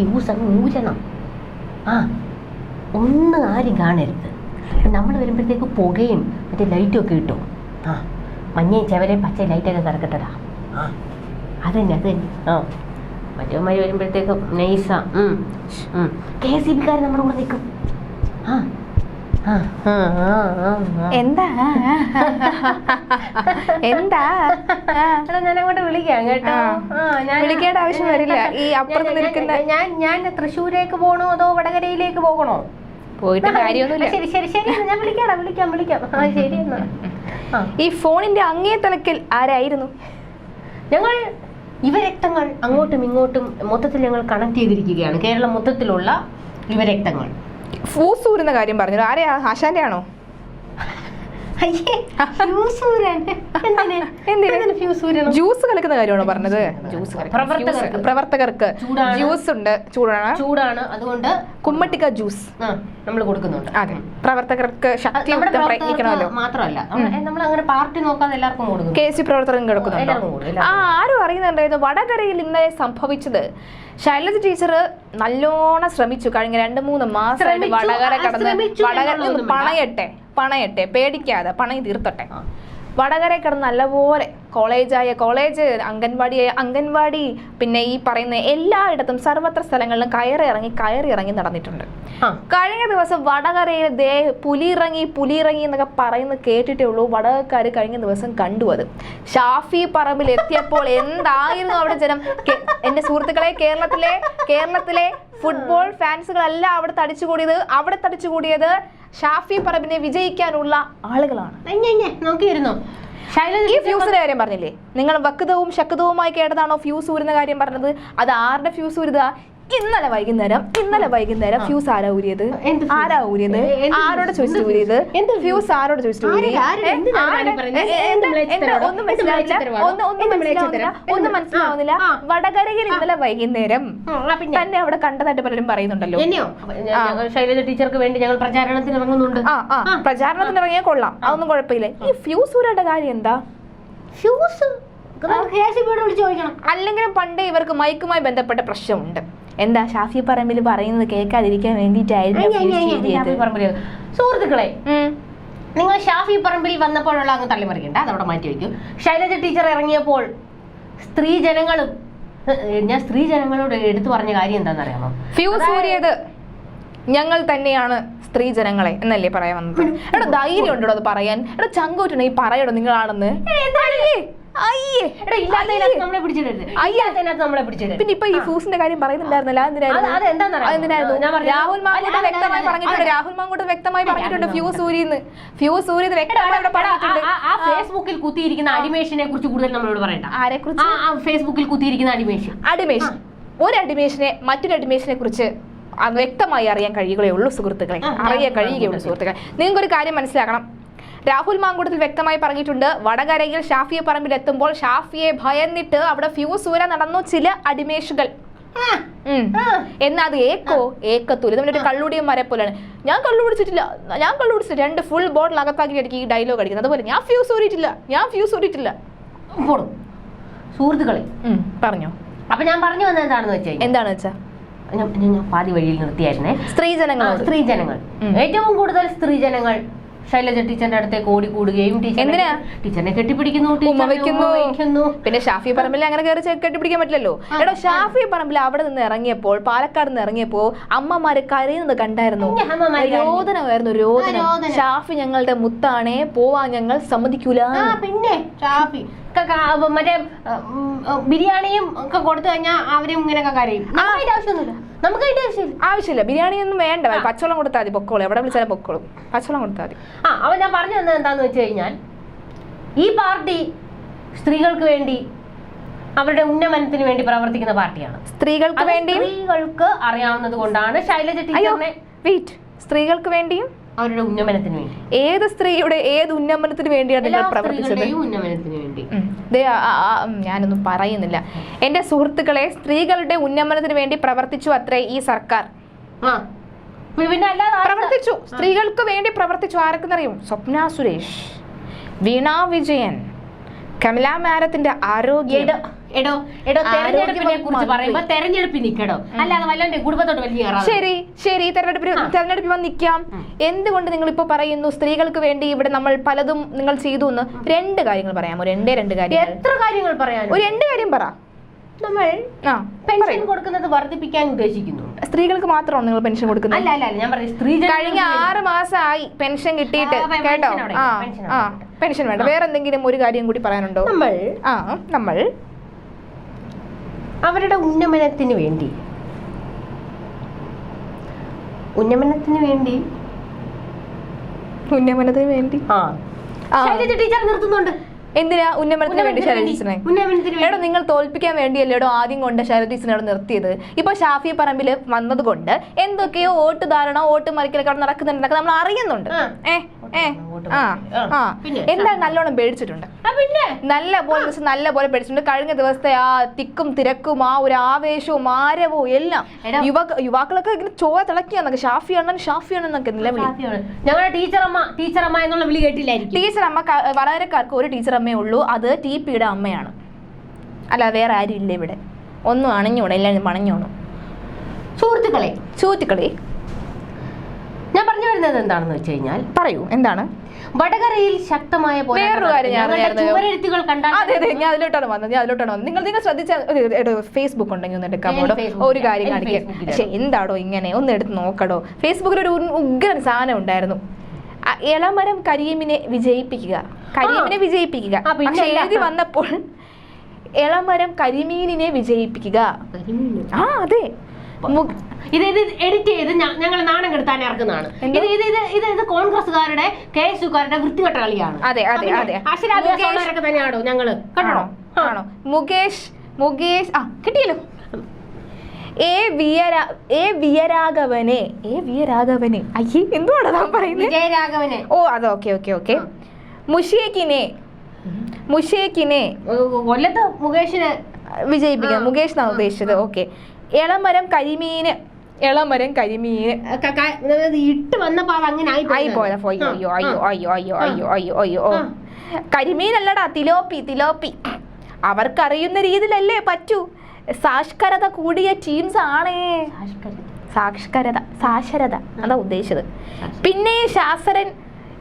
Fuse അങ്ങ് ഊരണം ആ ഒന്നും ആരും കാണരുത്. നമ്മൾ വരുമ്പോഴത്തേക്ക് പുകയും മറ്റേ ലൈറ്റും ഒക്കെ കിട്ടും ആ മഞ്ഞയും ചെവലയും പച്ച ലൈറ്റൊക്കെ കിടക്കട്ടടാ ആ. അതന്നെ അതന്നെ. ആ. മറ്റവന്മാർ വരുമ്പോഴത്തേക്കും നൈസാ കെ എസ് സി ബിക്കാർ നമ്മുടെ കൂടെ നിൽക്കും. ആ. എന്താ? എന്താ? ഞാൻ അങ്ങോട്ട് വിളിക്കാം കേട്ടോ. വിളിക്കേണ്ട ആവശ്യം വരില്ല. ഈ അപ്പുറത്ത് നിൽക്കുന്ന- ഞാൻ ഞാൻ തൃശ്ശൂരേക്ക് പോകണോ അതോ വടകരയിലേക്ക് പോകണോ? പോയിട്ട് കാര്യമൊന്നുമില്ല. ശരി ശരി ശരി. ഞാൻ വിളിക്കാടാ വിളിക്കാം വിളിക്കാം. ആ ശരി എന്നാ. ഈ ഫോണിന്റെ അങ്ങേ തലക്കിൽ ആരായിരുന്നു? ഞങ്ങൾ യുവരക്തങ്ങൾ അങ്ങോട്ടും ഇങ്ങോട്ടും മൊത്തത്തിൽ ഞങ്ങൾ കണക്ട് ചെയ്തിരിക്കുകയാണ്. കേരളം മൊത്തത്തിലുള്ള യുവരക്തങ്ങൾ ഫൂസ് ഊരുന്ന കാര്യം പറഞ്ഞു ആരെയാ ആശാന്റെ ആണോ? ജ്യൂസ് കലക്കുന്ന കാര്യമാണോ പറഞ്ഞത്? ജ്യൂസ് പ്രവർത്തകർക്ക്. ജ്യൂസ് ഉണ്ട് ചൂടാണ്. ചൂടാണ്. അതുകൊണ്ട് കുമ്മട്ടിക്ക ജ്യൂസ്. നമ്മൾ കൊടുക്കുന്നുണ്ട്. അതെ. പ്രവർത്തകർക്ക് ശക്തി പ്രയത്നിക്കണമല്ലോ. മാത്രമല്ല. നമ്മൾ അങ്ങനെ പാർട്ടി നോക്കാതെ എല്ലാവർക്കും കൊടുക്കും കെ സി പ്രവർത്തകരും കൊടുക്കുന്നുണ്ട്? ആ ആരും അറിയുന്നുണ്ടായിരുന്നു വടകരയിൽ ഇന്നലെ സംഭവിച്ചത്. ശൈലജ ടീച്ചർ നല്ലോണം ശ്രമിച്ചു. കഴിഞ്ഞ രണ്ട് മൂന്ന് മാസം വടകര കടന്ന് വടകര പണയട്ടെ പണയട്ടെ പേടിക്കാതെ പണയം തീർത്തട്ടെ. വടകര കിടന്ന് നല്ലപോലെ കോളേജായ കോളേജ് അംഗൻവാടിയായ അംഗൻവാടി പിന്നെ ഈ പറയുന്ന എല്ലായിടത്തും സർവത്ര സ്ഥലങ്ങളിലും കയറി ഇറങ്ങി കയറി ഇറങ്ങി നടന്നിട്ടുണ്ട്. കഴിഞ്ഞ ദിവസം വടകരയിൽ ദേ പുലിയിറങ്ങി പുലിയിറങ്ങി എന്നൊക്കെ പറയുന്നത് കേട്ടിട്ടേ ഉള്ളൂ. വടകക്കാർ കഴിഞ്ഞ ദിവസം കണ്ടു അത്. ഷാഫി പറമ്പിൽ എത്തിയപ്പോൾ എന്തായിരുന്നു അവിടെ ജനം? എന്റെ സുഹൃത്തുക്കളെ കേരളത്തിലെ കേരളത്തിലെ ഫുട്ബോൾ ഫാൻസുകളെല്ലാം അവിടെ തടിച്ചുകൂടിയത് അവിടെ തടിച്ചുകൂടിയത് ഷാഫി പറമ്പിനെ വിജയിക്കാനുള്ള ആളുകളാണ്. നോക്കിയിരുന്നു ഈ ഫ്യൂസിന്റെ കാര്യം പറഞ്ഞില്ലേ? നിങ്ങൾ വക്തവും ശക്തവുമായി കേട്ടതാണോ ഫ്യൂസ് ഊരുന്ന കാര്യം പറഞ്ഞത്? അത് ആരുടെ ഫ്യൂസ് ഊരുക ഇന്നലെ വൈകുന്നേരം ഇന്നലെ വൈകുന്നേരം ഫ്യൂസ് ആരാ ഊരിയത്? ആരാ ഊരിയത്? ആരോട് ചോദിച്ചു ഊരിയത്? ഫ്യൂസ് ആരോട്? തരാടോ? ഒന്നും മനസ്സിലാവില്ല. ഒന്നും മനസ്സിലാവുന്നില്ല ഒന്നും മനസ്സിലാവുന്നില്ല. വടകരയിൽ ഇന്നലെ വൈകുന്നേരം തന്നെ അവിടെ കണ്ടതായിട്ട് പലരും പറയുന്നുണ്ടല്ലോ. ശൈലജ ടീച്ചർക്ക് വേണ്ടി ഞങ്ങൾ പ്രചാരണത്തിന് ഇറങ്ങുന്നുണ്ട്. ആ ആ. പ്രചാരണത്തിന് ഇറങ്ങിയാൽ കൊള്ളാം. അതൊന്നും കുഴപ്പമില്ല. ഈ ഫ്യൂസ് ഊരേണ്ട കാര്യം എന്താ? ഫ്യൂസ് അല്ലെങ്കിലും പണ്ടേ ഇവർക്ക് മൈക്കുമായി ബന്ധപ്പെട്ട പ്രശ്നമുണ്ട്. എന്താ ഷാഫി പറമ്പിൽ പറയുന്നത് കേൾക്കാതിരിക്കാൻ വേണ്ടിയിട്ടായിരുന്നു പറമ്പിൽ. സുഹൃത്തുക്കളെ. നിങ്ങൾ ഷാഫി പറമ്പിൽ വന്നപ്പോഴുള്ള അങ്ങ് തള്ളിമറിക്കണ്ട. അതവിടെ മാറ്റി വയ്ക്കും. ശൈലജ ടീച്ചർ ഇറങ്ങിയപ്പോൾ സ്ത്രീ ജനങ്ങളും ഞാൻ സ്ത്രീ ജനങ്ങളോട് എടുത്തു പറഞ്ഞ കാര്യം എന്താണെന്ന് അറിയാമോ ഫ്യൂസ് ഊരിയത് ഞങ്ങൾ തന്നെയാണ് സ്ത്രീ ജനങ്ങളെ എന്നല്ലേ പറയാൻ വന്നത്? എടാ ധൈര്യം ഉണ്ടോ അത് പറയാൻ? എടാ ചങ്കൂറ്റണ ഈ പറയടോ നിങ്ങളാണെന്ന്. പിന്നെ ഇപ്പൊ ഈ കാര്യം പറയുന്നുണ്ടായിരുന്നല്ലോ? രാഹുൽ വ്യക്തമായി പറഞ്ഞിട്ടുണ്ട്. രാഹുൽ വ്യക്തമായി ഫ്യൂസ് ഊരിന്ന് ഫ്യൂസ് ഊരിന്ന് ഫേസ്ബുക്കിൽ കുത്തിയിരിക്കുന്ന അനിമേഷനെ കുറിച്ച് കൂടുതൽ നമ്മളോട് പറയണ്ട. ആരെ കുറിച്ച് ആ ആ ഫേസ്ബുക്കിൽ കുത്തിയിരിക്കുന്ന അനിമേഷൻ ഒരു അഡിമേഷനെ മറ്റൊരു അഡിമേഷനെ കുറിച്ച് വ്യക്തമായി അറിയാൻ കഴിയുകയുള്ളൂ സുഹൃത്തുക്കളെ. അറിയാൻ കഴിയുകയുള്ളൂ. സുഹൃത്തുക്കളെ. നിങ്ങൾക്ക് ഒരു കാര്യം മനസ്സിലാക്കണം. രാഹുൽ മാങ്കൂട്ടത്തിൽ വ്യക്തമായി പറഞ്ഞിട്ടുണ്ട്. വടകരയിൽ ഷാഫിയെ പറമ്പിൽ എത്തുമ്പോൾ ഷാഫിയെ ഭയന്നിട്ട് അവിടെ ഫ്യൂസ് വരെ നടന്നു ചില അടിമേഷുകൾ. എന്നാ അത് ഏക്കോ? ഏക്കത്തൂര്. ഇത് ഒരു കള്ളുടിയും വരെ പോലെയാണ്. ഞാൻ കള്ളു പിടിച്ചിട്ടില്ല ഞാൻ കള്ളു പിടിച്ചിട്ട് രണ്ട് ഫുൾ ബോട്ടിൽ അകത്താക്കി അടിക്കും ഈ ഡയലോഗ് അടിക്കുന്നത്. അതുപോലെ ഞാൻ ഫ്യൂസ് ഊരിയിട്ടില്ല. ഞാൻ ഫ്യൂസ് ഊരിയിട്ടില്ല. സുഹൃത്തുക്കളെ പറഞ്ഞു. അപ്പൊ ഞാൻ പറഞ്ഞു വന്നത് എന്താണെന്ന് വെച്ചാൽ എന്താണെന്ന് വെച്ചാൽ വെച്ചാ? ഞാൻ- ഞാൻ ഞാൻ പാതി വഴിയിൽ നിർത്തിയായിരുന്നേ. സ്ത്രീജനങ്ങൾ. സ്ത്രീജനങ്ങൾ ഏറ്റവും കൂടുതൽ സ്ത്രീജനങ്ങൾ ശൈലജ ടീച്ചറിന്റെ അടുത്തേക്ക് ഓടിക്കൂടുകയും ടീച്ചറിനെ എന്തിനാ? ടീച്ചറിനെ കെട്ടിപ്പിടിക്കുന്നു ഉമ്മ വെക്കുന്നു പിന്നെ ഷാഫി പറമ്പിൽ അങ്ങനെ കയറി കെട്ടിപ്പിടിക്കാൻ പറ്റില്ലല്ലോ. എടോ ഷാഫി പറമ്പിൽ അവിടെ നിന്ന് ഇറങ്ങിയപ്പോൾ പാലക്കാട് നിന്ന് ഇറങ്ങിയപ്പോ അമ്മമാര് കരയുന്നത് കണ്ടായിരുന്നു. രോദനമായിരുന്നു രോദനം. ഷാഫി ഞങ്ങളുടെ മുത്താണേ പോവാൻ ഞങ്ങൾ സമ്മതിക്കൂല. പിന്നെ ഷാഫി. മറ്റേ ബിരിയാണിയും ഒക്കെ കൊടുത്തു കഴിഞ്ഞാൽ അവരും ഇങ്ങനെയൊക്കെ കരയും. ആവശ്യമൊന്നുമില്ല. നമുക്ക് അതിന്റെ ആവശ്യമില്ല. ആവശ്യമില്ല. ബിരിയാണി ഒന്നും വേണ്ട പച്ചവെള്ളം കൊടുത്താൽ മതി. പൊക്കോളും. എവിടെ വിളിച്ചാലും പൊക്കോളും. പച്ചവെള്ളം കൊടുത്താൽ മതി. ആ അപ്പൊ ഞാൻ പറഞ്ഞു തന്നത് എന്താന്ന് വെച്ച് കഴിഞ്ഞാൽ ഈ പാർട്ടി സ്ത്രീകൾക്ക് വേണ്ടി അവരുടെ ഉന്നമനത്തിന് വേണ്ടി പ്രവർത്തിക്കുന്ന പാർട്ടിയാണ്. സ്ത്രീകൾക്ക് വേണ്ടി സ്ത്രീകൾക്ക് അറിയാവുന്നത് കൊണ്ടാണ് ശൈലജ ടീച്ചറിനെ വെയിറ്റ് സ്ത്രീകൾക്ക് വേണ്ടിയും അവരുടെ ഉന്നമനത്തിന് വേണ്ടി. ഏത് സ്ത്രീയുടെ ഏത് ഉന്നമനത്തിന് വേണ്ടിയാണ് നിങ്ങൾ പ്രവർത്തിച്ചത്? ഉന്നമനത്തിന് വേണ്ടി. ഞാനൊന്നും പറയുന്നില്ല. എന്റെ സുഹൃത്തുക്കളെ സ്ത്രീകളുടെ ഉന്നമനത്തിന് വേണ്ടി പ്രവർത്തിച്ചു അത്രേ ഈ സർക്കാർ. പിന്നെ പിന്നെ അല്ലാതെ പ്രവർത്തിച്ചു. സ്ത്രീകൾക്ക് വേണ്ടി പ്രവർത്തിച്ചു. ആർക്കെന്നറിയും സ്വപ്ന സുരേഷ് വീണാ വിജയൻ കമലാ മാരത്തിന്റെ ആരോഗ്യം. എടോ എടോ തെരഞ്ഞെടുപ്പിനെ കുറിച്ച്. പറയുമ്പോ തെരഞ്ഞെടുപ്പിൽ നിൽക്കടോ. അല്ലാതെ വല്ലവന്റെ കുടുംബത്തോട് വലിയ. ശരി ശരി തെരഞ്ഞെടുപ്പിൽ. തെരഞ്ഞെടുപ്പിൽ വന്ന് നിൽക്കാം. എന്തുകൊണ്ട് നിങ്ങൾ ഇപ്പൊ പറയുന്നു സ്ത്രീകൾക്ക് വേണ്ടി ഇവിടെ നമ്മൾ പലതും നിങ്ങൾ ചെയ്തു എന്ന്? രണ്ട് കാര്യങ്ങൾ പറയാമോ? രണ്ടേ രണ്ട് കാര്യം എത്ര കാര്യങ്ങൾ പറയാൻ ഒരു രണ്ട് കാര്യം പറ. നമ്മൾ പെൻഷൻ കൊടുക്കുന്നത് വർദ്ധിപ്പിക്കാൻ ഉദ്ദേശിക്കുന്നുണ്ട്. സ്ത്രീകൾക്ക് മാത്രമാണ് നിങ്ങൾ പെൻഷൻ കൊടുക്കുന്നത്? അല്ല അല്ല ഞാൻ പറയും സ്ത്രീ കഴിഞ്ഞ ആറ് മാസമായി പെൻഷൻ കിട്ടിയിട്ട് കേട്ടോ? ആ. പെൻഷൻ വേണ്ട. വേറെ എന്തെങ്കിലും ഒരു കാര്യം കൂടി പറയാനുണ്ടോ? നമ്മൾ ആ നമ്മൾ അവരുടെ ഉന്നമനത്തിന് വേണ്ടി. ഉന്നമനത്തിന് വേണ്ടി? ഉന്നമനത്തിന് വേണ്ടി. ആ. ശൈലജ ടീച്ചർ നിർത്തുന്നുണ്ട്. എന്തിനാ ഉന്നമനത്തിന് വേണ്ടി വേണ്ടി. ഉന്നമനത്തിന് എടോ നിങ്ങൾ തോൽപ്പിക്കാൻ വേണ്ടിയല്ലേ എടോ ആദ്യം കൊണ്ട് ശരദീസിനെ അവിടെ നിർത്തിയത്? ഇപ്പൊ ഷാഫി പറമ്പിൽ വന്നത് കൊണ്ട് എന്തൊക്കെയോ വോട്ട് ധാരണ വോട്ട് മറിക്കലൊക്കെ നടക്കുന്നുണ്ടെന്നൊക്കെ നമ്മൾ അറിയുന്നുണ്ട്. ആ. എന്തായാലും നല്ലോണം പേടിച്ചിട്ടുണ്ട്? നല്ല പോലെ നല്ല പോലെ പേടിച്ചിട്ടുണ്ട്. കഴിഞ്ഞ ദിവസത്തെ ആ തിക്കും തിരക്കും ആ ഒരു ആവേശവും ആരവവും എല്ലാം യുവാക്ക യുവ യുവാക്കളൊക്കെ ഇങ്ങനെ ചോര തിളക്കിയാന്നൊക്കെ ഷാഫി അണ്ണൻ ഷാഫി അണ്ണൻ എന്നൊക്കെ നിലവിളി ഹാപ്പിയാണ്. ഞങ്ങളുടെ ടീച്ചറമ്മ ടീച്ചറമ്മ എന്നുള്ള വിളി കേട്ടില്ലായിരിക്കും. ടീച്ചർ അമ്മ വളരെക്കാർക്ക് ഒരു ടീച്ചർ അമ്മയെ ഉള്ളൂ. അത് ടി പിയുടെ അമ്മയാണ്. അല്ല വേറെ ആരും ഇല്ല ഇവിടെ. ഒന്നും അണഞ്ഞോണം എല്ലാവരും അണഞ്ഞോണം സുഹൃത്തുക്കളെ. സുഹൃത്തുക്കളെ വരുന്നത് എന്താണെന്ന് വെച്ച് കഴിഞ്ഞാൽ പറയൂ എന്താണ്? വടകരയിൽ ശക്തമായ പോലെ വേറൊരു കാര്യം ഞാൻ ഞങ്ങളുടെ അറിഞ്ഞായിരുന്നല്ലോ. ചുവരെഴുത്തുകൾ കണ്ടാൽ അതെ അതെ ഞാൻ അതിലോട്ടാണ് വന്നത് ഞാൻ അതിലോട്ടാണ് വന്നത്. നിങ്ങൾ നിങ്ങൾ ശ്രദ്ധിച്ച ഫേസ്ബുക്ക് ഉണ്ടെങ്കിൽ ഒന്ന് എടുക്കാമോ എന്റെ Facebook ഒരു ഇല്ല. കാര്യം കാണിക്കാം. കാണിക്കാൻ Facebook ഇല്ല. പക്ഷെ എന്താടോ ഇങ്ങനെ? ഒന്ന് എടുത്ത് നോക്കടോ. ഫേസ്ബുക്കിൽ ഒരു ഉഗ്രൻ സാധനം ഉണ്ടായിരുന്നു. അ, ഇളമരം കരീമിനെ വിജയിപ്പിക്കുക. കരീമിനെ വിജയിപ്പിക്കുക. ആ, പിന്നെ പക്ഷെ ഇല്ല. എഴുതി വന്നപ്പോൾ ഇളമരം കരിമീനിനെ വിജയിപ്പിക്കുക. ആ അതെ. മു- ഇത് ഇത് എഡിറ്റ് ചെയ്ത് ഞങ്ങൾ നാണം കെടുത്താൻ ഇറക്കുന്നതാണ്? ഇത് ഇത് ഇത് ഇത് ഇത് കോൺഗ്രസ്സുകാരുടെ കെ എസ് യുക്കാരുടെ വൃത്തികെട്ട കളിയാണ് അതെ അതെ അതെ. അക്ഷരാഭ്യാസമുള്ളവരൊക്കെ തന്നെയാണോ ഞങ്ങൾ? കണ്ടോ? ആണോ? മുകേഷ് മുകേഷ് ആ കിട്ടിയല്ലോ. എ വിയരാ എ വിയരാഘവനെ എ വിയരാഘവനെ അയ്യേ എന്തുവാണ് താൻ പറയുന്നത് വിജയരാഘവന്. ഓ അത് ഓക്കെ ഓക്കെ ഓക്കെ. മുഷേക്കിനെ മുഷേക്കിനെ കൊല്ലത്ത് മുകേഷിന് വിജയിപ്പിക്കാം മുകേഷ് എന്നാണ് ഉദ്ദേശിച്ചത്. ഓക്കെ. ഇളമരം കരിമീന് ഇളമരം കരിമീന് ക- ക- ഇട്ട് വന്നപ്പോ അത് അങ്ങനെ ആയി അയ്യോ അയ്യോ അയ്യോ അയ്യോ അയ്യോ അയ്യോ അയ്യോ. ഓ ആ. കരിമീനല്ലടാ തിലോപ്പി തിലോപ്പി. അവർക്കറിയുന്ന രീതിയിലല്ലേ പറ്റൂ. സാക്ഷരത കൂടിയ ടീംസ് ആണേ. സാക്ഷരത സാക്ഷരത അതാ ഉദ്ദേശിച്ചത്. പിന്നെ ശാസ്ത്രൻ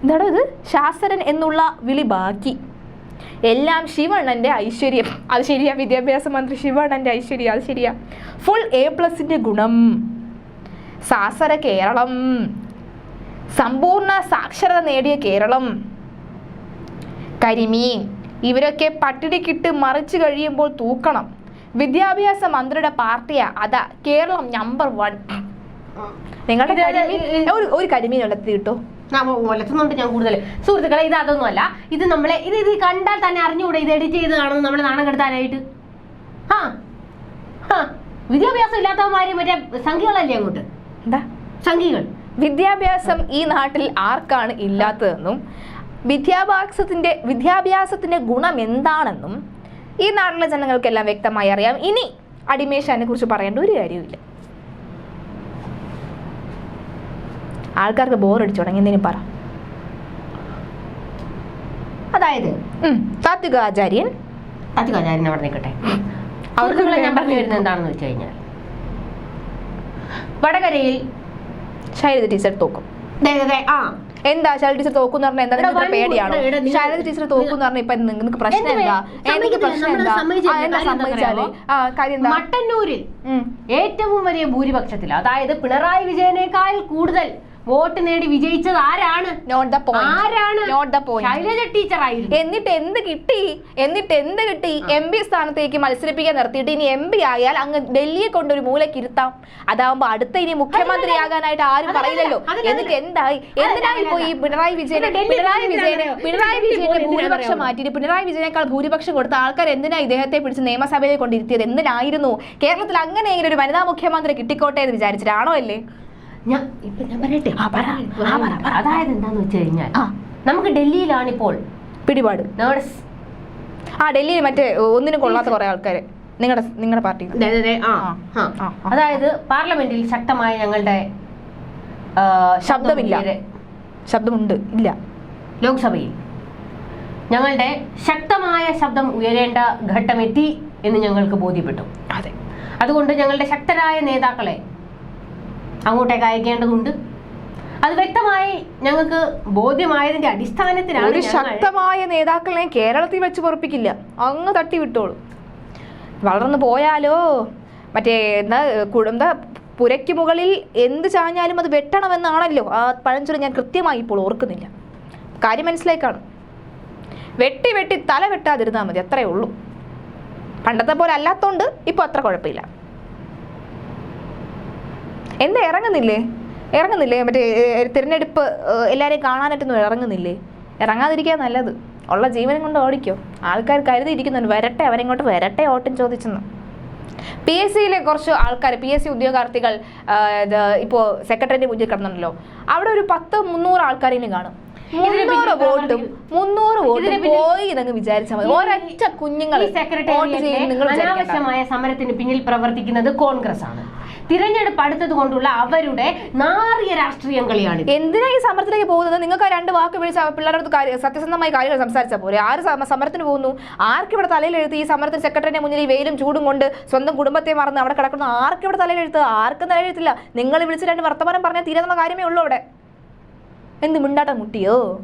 എന്താണോ ഇത്? ശാസ്ത്രൻ എന്നുള്ള വിളി ബാക്കി. എല്ലാം ശിവണ്ണന്റെ ഐശ്വര്യം. അത് ശരിയാ വിദ്യാഭ്യാസ മന്ത്രി ശിവണ്ണന്റെ ഐശ്വര്യം അത് ശരിയാ. ഫുൾ എ പ്ലസിന്റെ ഗുണം. സാസര കേരളം. സമ്പൂർണ സാക്ഷരത നേടിയ കേരളം. കരിമീൻ ഇവരൊക്കെ പട്ടിണിക്കിട്ട് മറിച്ചു കഴിയുമ്പോൾ തൂക്കണം. വിദ്യാഭ്യാസ മന്ത്രിയുടെ പാർട്ടിയാ അതാ കേരളം നമ്പർ വൺ നിങ്ങളുടെ ഒരു കരിമീൻ വെള്ളത്തിൽ കിട്ടോ ഒലത്തുന്നുണ്ട് ഞാൻ കൂടുതൽ സുഹൃത്തുക്കളെ ഇത് അതൊന്നുമല്ല. ഇത് നമ്മളെ ഇത് ഇത് കണ്ടാൽ തന്നെ അറിഞ്ഞുകൂടെ ഇത് എഡിറ്റ് ചെയ്ത് കാണുന്നു നമ്മളെ നാണം കെടുത്താനായിട്ട്. ആ ആ വിദ്യാഭ്യാസം ഇല്ലാത്തവന്മാര് മറ്റേ സംഖ്യകളല്ലേ അങ്ങോട്ട്? എന്താ സംഖ്യകൾ. വിദ്യാഭ്യാസം ഈ നാട്ടിൽ ആർക്കാണ് ഇല്ലാത്തതെന്നും വിദ്യാഭ്യാസത്തിന്റെ വിദ്യാഭ്യാസത്തിന്റെ ഗുണം എന്താണെന്നും ഈ നാട്ടിലെ ജനങ്ങൾക്കെല്ലാം വ്യക്തമായി അറിയാം. ഇനി അടിമേഷാനെ കുറിച്ച് പറയേണ്ട ഒരു കാര്യവുമില്ല. ആൾക്കാർക്ക് ബോറടിച്ചു തുടങ്ങി. എന്തിനും പറ. അതായത്? താത്വികാചാര്യൻ. താത്വികാചാര്യൻ അവിടെ നിൽക്കട്ടെ. അവർക്ക് ഞാൻ പറഞ്ഞു വരുന്നത് എന്താണെന്ന് വെച്ച് കഴിഞ്ഞാൽ വടകരയിൽ ശൈലജ ടീച്ചർ തോക്കും. ആ. എന്താ ശൈലജ ടീച്ചർ തോക്കും പറഞ്ഞാൽ എന്താ നിങ്ങൾക്ക് പേടിയാണോ? ശൈലജ ടീച്ചർ തോക്കും പറഞ്ഞാൽ ഇപ്പൊ നിങ്ങൾക്ക് പ്രശ്നം എന്താ എനിക്ക് പ്രശ്നം എന്താ? എന്താ അറിയാമോ? ആ കാര്യം മട്ടന്നൂരിൽ ഏറ്റവും വലിയ ഭൂരിപക്ഷത്തിൽ അതായത് പിണറായി വിജയനേക്കാൾ കൂടുതൽ വോട്ട് നേടി വിജയിച്ചത് ആരാണ്? നോട്ട് ദ പോയിന്റ് ആരാണ്? Not the point Shailaja teacher ആയിരുന്നു എന്നിട്ട് എന്ത് കിട്ടി? എന്നിട്ട് എന്ത് കിട്ടി? എം പി സ്ഥാനത്തേക്ക് മത്സരിപ്പിക്കാൻ നിർത്തിയിട്ട് ഇനി എം പി ആയാൽ അങ്ങ് ഡൽഹിയെ കൊണ്ടൊരു മൂലക്ക് ഇരുത്താം. അതാവുമ്പോ അടുത്ത ഇനി മുഖ്യമന്ത്രി ആകാനായിട്ട് ആരും പറയില്ലല്ലോ. എന്നിട്ട് എന്തായി? എന്തിനായി പോയി പിണറായി ഡൽഹി പിണറായി വിജയനെ പിണറായി വിജയന്റെ ഭൂരിപക്ഷം മാറ്റിയിട്ട് പിണറായി വിജയനേക്കാൾ ഭൂരിപക്ഷം കൊടുത്ത ആൾക്കാർ എന്തിനാ ഇദ്ദേഹത്തെ പിടിച്ച് നിയമസഭയിൽ കൊണ്ടിരുത്തിയത്? എന്തിനായിരുന്നു? കേരളത്തിൽ അങ്ങനെയെങ്കിലും ഒരു വനിതാ മുഖ്യമന്ത്രി കിട്ടിക്കോട്ടെ എന്ന് വിചാരിച്ചിട്ടാണോ അല്ലേ? ഞാൻ ഇപ്പൊ ഞാൻ പറയട്ടെ. അതായത് എന്താന്ന് വെച്ച് കഴിഞ്ഞാൽ നമുക്ക് ഡൽഹിയിലാണ് ഇപ്പോൾ പിടിപാട്. നമ്മുടെ ആ ഡൽഹിയിൽ മറ്റേ ഒന്നിനും കൊള്ളാത്ത കുറെ ആൾക്കാര്. നിങ്ങളുടെ നിങ്ങളുടെ പാർട്ടി. അതായത് പാർലമെന്റിൽ ശക്തമായ ഞങ്ങളുടെ ശബ്ദമില്ല. ശബ്ദമുണ്ട്. ഇല്ല. ലോക്സഭയിൽ. ഞങ്ങളുടെ ശക്തമായ ശബ്ദം ഉയരേണ്ട ഘട്ടമെത്തി എന്ന് ഞങ്ങൾക്ക് ബോധ്യപ്പെട്ടു. അതെ. അതുകൊണ്ട് ഞങ്ങളുടെ ശക്തരായ നേതാക്കളെ അങ്ങോട്ടേക്ക് അയക്കേണ്ടതുണ്ട്. അത് വ്യക്തമായി ഞങ്ങൾക്ക് ബോധ്യമായതിന്റെ അടിസ്ഥാനത്തിലാണ് ഒരു ശക്തമായ നേതാക്കളെ കേരളത്തിൽ വെച്ച് പൊറപ്പിക്കില്ല. അങ്ങ് തട്ടി വിട്ടോളൂ. വളർന്നു പോയാലോ? മറ്റേ എന്താ കുടുംബ പുരയ്ക്ക് മുകളിൽ എന്ത് ചാഞ്ഞാലും അത് വെട്ടണമെന്നാണല്ലോ. ആ പഴഞ്ചൊല്ലി ഞാൻ കൃത്യമായി ഇപ്പോൾ ഓർക്കുന്നില്ല. കാര്യം മനസ്സിലേക്കാണ് വെട്ടി വെട്ടി തല വെട്ടാതിരുന്നാൽ മതി അത്രേ ഉള്ളൂ. പണ്ടത്തെ പോലെ അല്ലാത്തോണ്ട് ഇപ്പൊ അത്ര കുഴപ്പമില്ല. എന്താ ഇറങ്ങുന്നില്ലേ? ഇറങ്ങുന്നില്ലേ? മറ്റേ തിരഞ്ഞെടുപ്പ് എല്ലാവരെയും കാണാനായിട്ടൊന്നും ഇറങ്ങുന്നില്ലേ? ഇറങ്ങാതിരിക്കാൻ നല്ലത്. ഉള്ള ജീവനും കൊണ്ട് ഓടിക്കോ. ആൾക്കാർ കരുതിയിരിക്കുന്നുണ്ട് വരട്ടെ അവരെങ്ങോട്ട് വരട്ടെ ഓട്ടം ചോദിച്ചെന്ന്. പി എസ് സിയിലെ കുറച്ച് ആൾക്കാർ പി എസ് സി ഉദ്യോഗാർത്ഥികൾ ഇപ്പോൾ സെക്രട്ടറിയുടെ മുന്നിൽ കിടന്നുണ്ടല്ലോ. അവിടെ ഒരു പത്ത് മുന്നൂറ് ആൾക്കാരെങ്കിലും കാണും. മുന്നൂറ് വോട്ടും മുന്നൂറ് വോട്ടും പോയി എന്നങ്ങ് വിചാരിച്ചാൽ മതി. ഒരൊറ്റ കുഞ്ഞുങ്ങൾ അനാവശ്യമായ സമരത്തിന് പിന്നിൽ പ്രവർത്തിക്കുന്നത് കോൺഗ്രസ് ആണ് തിരഞ്ഞെടുപ്പ് അടുത്തത് കൊണ്ടുള്ള അവരുടെ നാറിയ രാഷ്ട്രീയം കളിയാണ് എന്തിനാ ഈ സമരത്തിലേക്ക് പോകുന്നത്? നിങ്ങൾക്ക് ആ രണ്ട് വാക്ക് വിളിച്ച പിള്ളേരുടെ കാര്യം സത്യസന്ധമായ കാര്യങ്ങൾ സംസാരിച്ചാൽ പോരെ. ആര് സമ- സമരത്തിന് പോകുന്നു? ആർക്ക് ഇവിടെ തലയിലെഴുത്ത്? ഈ സമരത്തിൽ സെക്രട്ടറിന്റെ മുന്നിൽ ഈ വെയിലും ചൂടും കൊണ്ട് സ്വന്തം കുടുംബത്തെ മറന്ന് അവിടെ കിടക്കുന്ന. ആർക്ക് ഇവിടെ തലയിലെഴുത്ത്? ആർക്കും തലയിലെഴുത്തില്ല. നിങ്ങൾ വിളിച്ച് രണ്ട് വർത്തമാനം പറഞ്ഞാൽ തീരുന്ന കാര്യമേ ഉള്ളൂ അവിടെ. എന്ത് മിണ്ടാട്ടം മുട്ടിയോ?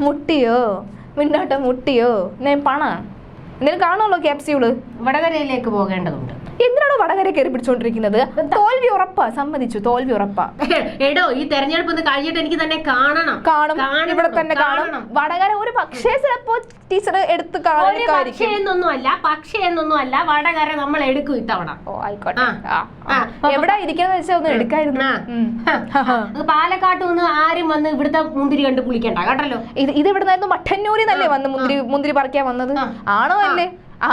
മുട്ടിയോ? മിണ്ടാട്ടം മുട്ടിയോ? ഞാൻ പണ. എന്തെങ്കിലും കാണുമല്ലോ ക്യാപ്സ്യൂൾ വടകരയിലേക്ക് പോകേണ്ടതുണ്ട്. എന്തിനാണോ വടകര കയറി പിടിച്ചോണ്ടിരിക്കുന്നത്? തോൽവി ഉറപ്പാ സമ്മതിച്ചു തോൽവി ഉറപ്പാ. എടോ ഈ തെരഞ്ഞെടുപ്പ് ഒന്ന് കഴിഞ്ഞിട്ട് എനിക്ക് തന്നെ കാണണം. കാണും കാണണം, ഇവിടെ തന്നെ കാണണം. വടകര ഒരു പക്ഷേ ചിലപ്പോ ടീച്ചർ എടുത്ത് പക്ഷേ എന്നൊന്നും അല്ല പക്ഷേ എന്നൊന്നും അല്ല വടകര നമ്മൾ എടുക്കും ഇത്തവണ. ഓ ആയിക്കോട്ടെ. എവിടെ ഇരിക്കുന്ന വെച്ചാൽ ഒന്ന് എടുക്കായിരുന്നു. പാലക്കാട്ട് നിന്ന് ആരും വന്ന് ഇവിടുത്തെ മുന്തിരി കണ്ട് കുളിക്കണ്ട കേട്ടല്ലോ? ഇത് ഇത് ഇവിടുന്നായിരുന്നു മട്ടന്നൂരിന്നല്ലേ വന്ന് മുന്തിരി മുന്തിരി പറിക്കാൻ വന്നത്? ആണോ അല്ലേ?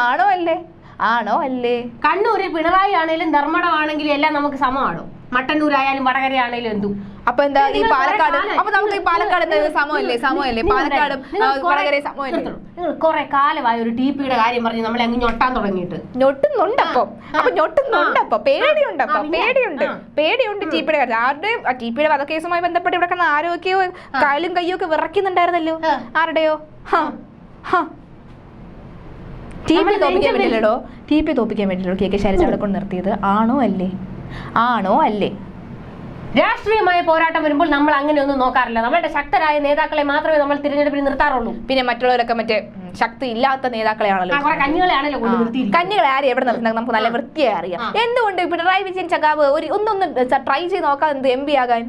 ആണോ അല്ലേ? ആണോ അല്ലേ? കണ്ണൂര് പിണറായി ആണെങ്കിലും ധർമ്മടം ആണെങ്കിലും എല്ലാം നമുക്ക് സമമാണോ? മട്ടന്നൂരായാലും വടകര ആണെങ്കിലും എന്തും. അപ്പൊ എന്താ ഈ പാലക്കാട് അപ്പൊ നമുക്ക് ഈ പാലക്കാട് എന്താ സമയല്ലേ സമമല്ലേ സമമല്ലേ പാലക്കാടും സമമല്ലേ നിങ്ങൾ കുറെ കാലമായി ഒരു ടി പിയുടെ കാര്യം പറഞ്ഞ് നമ്മളെ അങ്ങ് ഞൊട്ടാൻ തുടങ്ങിയിട്ട്. ഞൊട്ടുന്നുണ്ടപ്പോ. അപ്പൊ. ഞൊട്ടുന്നുണ്ടപ്പോ പേടിയുണ്ടപ്പോ പേടിയുണ്ട്? പേടിയുണ്ട്. ടി ടിപിയുടെ കാര്യം ആരുടെയും ടി ടിപിയുടെ വധക്കേസുമായി ബന്ധപ്പെട്ട് ഇവിടെ കിടന്ന ആരോഗ്യവും കാലും കയ്യോ ഒക്കെ വിറയ്ക്കുന്നുണ്ടായിരുന്നല്ലോ. ആ. ആരുടെയോ? ഹാ ഹാ. ടി പി തോപ്പിക്കാൻ നെഞ്ചിൽ ടി പി തോപ്പിക്കാൻ വേണ്ടിയില്ലോ കെ കെ ശൈലജ അവിടെ കൊണ്ട് നിർത്തിയത്. ആണോ അല്ലേ? ആണോ അല്ലേ? രാഷ്ട്രീയമായ പോരാട്ടം വരുമ്പോൾ നമ്മൾ അങ്ങനെയൊന്നും നോക്കാറില്ല. നമ്മളുടെ ശക്തരായ നേതാക്കളെ മാത്രമേ നമ്മൾ തിരഞ്ഞെടുപ്പിൽ നിർത്താറുള്ളൂ. പിന്നെ മറ്റുള്ളവരൊക്കെ മറ്റേ ശക്തി ഇല്ലാത്ത നേതാക്കളെയാണല്ലോ. ആണല്ലോ കഞ്ഞികളെയാണല്ലോ കന്യകളെ ആരും എവിടെ നിർത്തുന്നത് നമുക്ക് നല്ല വൃത്തിയെ അറിയാം. എന്തുകൊണ്ട് പിണറായി വിജയൻ ചകാവ് ഒരു ഒന്നൊന്ന് ട്രൈ ചെയ്ത് നോക്കാൻ എന്ത് എം പി ആകാൻ?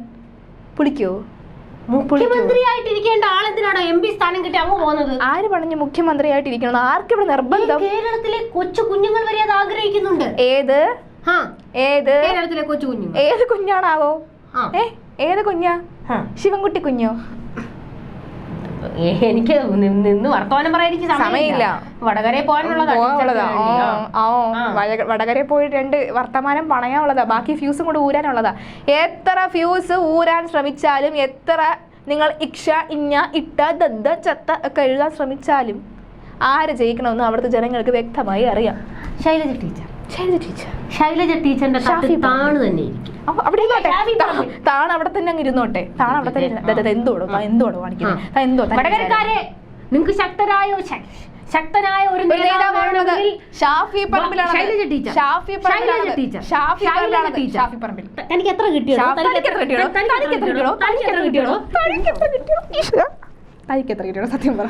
പിടിക്കോ മുഖ്യമന്ത്രിയായിട്ടിരിക്കേണ്ട ആളെന്തിനാണോ എം പി സ്ഥാനം കിട്ടി അങ്ങ് പോകുന്നത് ആര് പറഞ്ഞു മുഖ്യമന്ത്രിയായിട്ടിരിക്കണം ആർക്ക് ഇവിടെ നിർബന്ധം? കേരളത്തിലെ കൊച്ചു കുഞ്ഞുങ്ങൾ വരെ അത് ആഗ്രഹിക്കുന്നുണ്ട്. ഏത്? ഏത്? കേരളത്തിലെ കൊച്ചു കുഞ്ഞുങ്ങൾ. ഏത് കുഞ്ഞാണാവോ. ഏ? ഏത് കുഞ്ഞാ? ശിവൻകുട്ടി കുഞ്ഞോ? എനിക്ക് നിന്ന് വർത്തമാനം പറയാൻ എനിക്ക് സമയമില്ല. വടകരയിൽ പോകാനുള്ളതാ പോകാനുള്ളതാ ടീച്ചർക്ക് വേണ്ടി. ആ. ഓ വടകരയിൽ പോയി രണ്ട് വർത്തമാനം പണയാനുള്ളതാ ബാക്കി ഫ്യൂസും കൂടെ ഊരാനുള്ളതാ എത്ര ഫ്യൂസ് ഊരാൻ ശ്രമിച്ചാലും എത്ര നിങ്ങൾ ഇക്ഷ ഇഞ്ഞ ഇട്ട ദദ്ദ ചത്ത ഒക്കെ എഴുതാൻ ശ്രമിച്ചാലും ആര് ജയിക്കണമെന്ന് അവിടുത്തെ ജനങ്ങൾക്ക് വ്യക്തമായി അറിയാം ശൈലജ ടീച്ചർ ശൈലജ ടീച്ചർ. ശൈലജ ടീച്ചറിന്റെ തട്ടിൽ താണ് തന്നെ ഇരിക്കും. അവിടെ ഇരുന്നോട്ടെ. താൻ അവിടെ തന്നെ അങ്ങ് ഇരുന്നോട്ടെ. താൻ അവിടെ തന്നെ എന്തോടോ എന്തോടോ കാണിക്കുന്നത് എന്തോ വടകരക്കാരെ നിങ്ങൾക്ക് ശക്തരായ ശക്തനായ ഒരു ഷാഫി. ഷാഫി. ഷാഫി. ഷാഫി പറമ്പിൽ. തനിക്ക് എത്ര കിട്ടിയോ ഷാ- തനിക്ക് എത്ര കിട്ടിയോ? തനിക്ക് എത്ര കിട്ടിയോ? തനിക്ക് എത്ര കിട്ടിയോ? തനിക്ക് എത്ര കിട്ടിയോ? സത്യം പറ.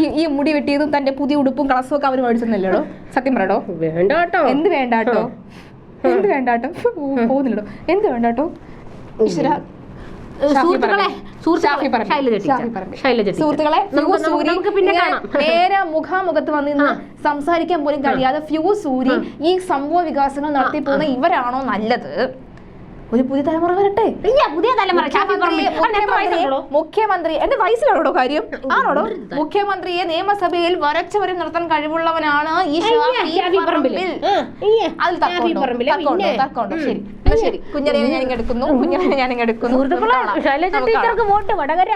ഈ ഈ മുടി വെട്ടിയതും തന്റെ പുതിയ ഉടുപ്പും കളസും ഒക്കെ അവർ മേടിച്ചെന്നല്ലേടോ സത്യം പറയടോ വേണ്ടാട്ടോ. എന്ത് വേണ്ടാട്ടോ? എന്ത് വേണ്ടാട്ടോ? പോകുന്നില്ലടോ. എന്ത് വേണ്ടാട്ടോ? ഈശ്വര. നേരെ മുഖാമുഖത്ത് വന്ന് സംസാരിക്കാൻ പോലും കഴിയാതെ ഫ്യൂ സൂര്യ ഈ സംഭവ വികാസങ്ങൾ നടത്തി പോകുന്ന ഇവരാണോ നല്ലത്? ഒരു പുതിയ തലമുറ വരട്ടെ? ഇല്ല പുതിയ തലമുറ. മുഖ്യമന്ത്രി എന്റെ വയസ്സിലാണോ കാര്യം? ആണോടോ? മുഖ്യമന്ത്രിയെ നിയമസഭയിൽ വരച്ചവരെ നിർത്താൻ കഴിവുള്ളവനാണ് ഈ. അതിൽ? ശരി. ശരി. കുഞ്ഞനെ ഞാൻ എടുക്കുന്നു. കുഞ്ഞനെ ഞാൻ എടുക്കുന്നു. ടീച്ചർക്ക് വോട്ട് വടകര.